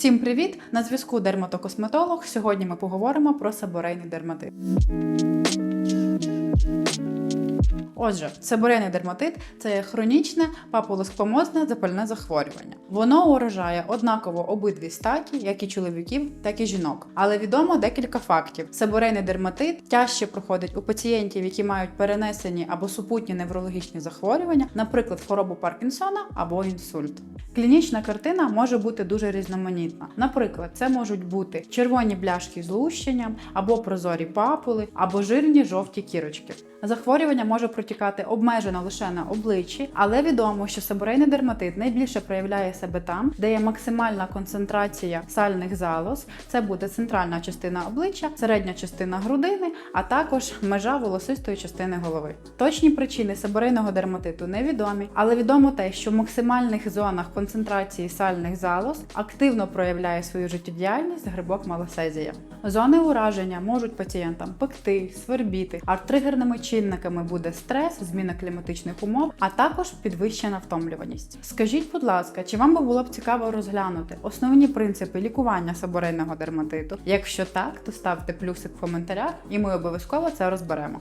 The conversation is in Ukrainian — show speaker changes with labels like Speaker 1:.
Speaker 1: Всім привіт! На зв'язку дерматокосметолог. Сьогодні ми поговоримо про саборейний дерматит. Отже, себорейний дерматит це хронічне папулоскомозне запальне захворювання. Воно уражає однаково обидві статі, як і чоловіків, так і жінок. Але відомо декілька фактів. Себорейний дерматит тяжче проходить у пацієнтів, які мають перенесені або супутні неврологічні захворювання, наприклад, хворобу Паркінсона або інсульт. Клінічна картина може бути дуже різноманітна. Наприклад, це можуть бути червоні бляшки з лущенням, або прозорі папули, або жирні жовті кірочки. Захворювання може протікати обмежено лише на обличчі, але відомо, що себорейний дерматит найбільше проявляє себе там, де є максимальна концентрація сальних залоз. Це буде центральна частина обличчя, середня частина грудини, а також межа волосистої частини голови. Точні причини себорейного дерматиту невідомі, але відомо те, що в максимальних зонах концентрації сальних залоз активно проявляє свою життєдіяльність грибок малосезія. Зони ураження можуть пацієнтам пекти, свербіти, а тригерними чинниками буде стрес, зміна кліматичних умов, а також підвищена втомлюваність. Скажіть, будь ласка, чи вам би було б цікаво розглянути основні принципи лікування саборейного дерматиту? Якщо так, то ставте плюсик в коментарях, і ми обов'язково це розберемо.